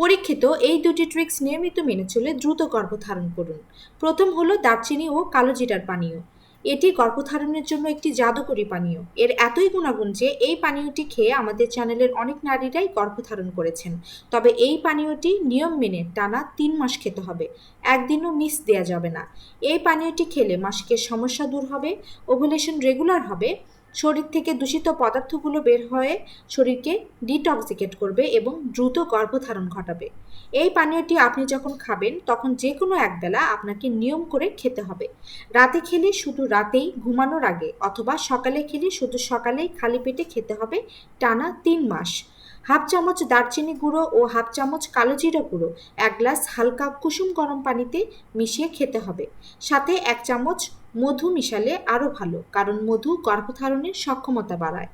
পরীক্ষিত এই দুটি ট্রিক্স নিয়মিত মেনে চলে দ্রুত গর্ভধারণ করুন। প্রথম হলো দারচিনি ও কালো জিরার পানীয়। এটি গর্ভধারণের জন্য একটি জাদুকরী পানীয়। এর এতই গুণাগুণ যে এই পানীয়টি খেয়ে আমাদের চ্যানেলের অনেক নারীরাই গর্ভধারণ করেছেন। তবে এই পানীয়টি নিয়ম মেনে টানা তিন মাস খেতে হবে। একদিনও মিস দেওয়া যাবে না। এই পানীয়টি খেলে মাসিকের সমস্যা দূর হবে ওভুলেশন রেগুলার হবে শরীর থেকে দূষিত পদার্থগুলো বের হয়ে শরীরকে ডিটক্সিকেট করবে এবং দ্রুত গর্ভধারণ ঘটাবে। এই পানীয়টি আপনি যখন খাবেন, তখন যে কোনো একবেলা আপনাকে নিয়ম করে খেতে হবে। রাতে খেলে শুধু রাতেই ঘুমানোর আগে অথবা সকালে খেলে শুধু সকালেই খালি পেটে খেতে হবে টানা তিন মাস। হাফ চামচ দারচিনি গুঁড়ো ও হাফ চামচ কালো জিরা গুঁড়ো, এক গ্লাস হালকা কুসুম গরম পানিতে মিশিয়ে খেতে হবে। সাথে এক চামচ মধু মিশালে আরও ভালো, কারণ মধু গর্ভধারণের সক্ষমতা বাড়ায়।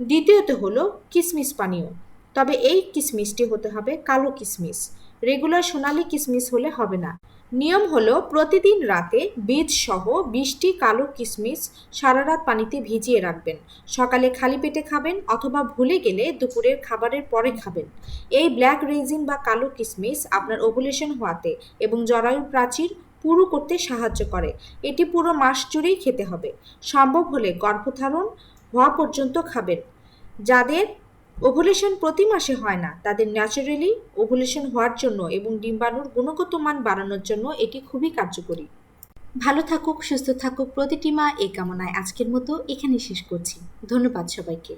দ্বিতীয়ত হলো কিসমিস পানীয়। তবে এই কিসমিসটি হতে হবে কালো কিসমিস। রেগুলার সোনালি কিসমিস হলে হবে না। নিয়ম হলো প্রতিদিন রাতে বীজ সহ বিশটি কালো কিসমিস সারা রাত পানিতে ভিজিয়ে রাখবেন। সকালে খালি পেটে খাবেন অথবা ভুলে গেলে দুপুরের খাবারের পরে খাবেন। এই ব্ল্যাক রেজিন বা কালো কিসমিস আপনার ওভুলেশন হওয়াতে এবং জরায়ু প্রাচীর পুরু করতে সাহায্য করে। এটি পুরো মাস জুড়েই খেতে হবে। সম্ভব হলে গর্ভধারণ হওয়া পর্যন্ত খাবেন। যাদের ওভুলেশন প্রতি মাসে হয় না, তাদের ন্যাচারালি ওভুলেশন হওয়ার জন্য এবং ডিম্বাণুর গুণগত মান বাড়ানোর জন্য এটি খুবই কার্যকরী। ভালো থাকুক, সুস্থ থাকুক, প্রতিটি মা এই কামনায় আজকের মতো এখানে শেষ করছি। ধন্যবাদ সবাইকে।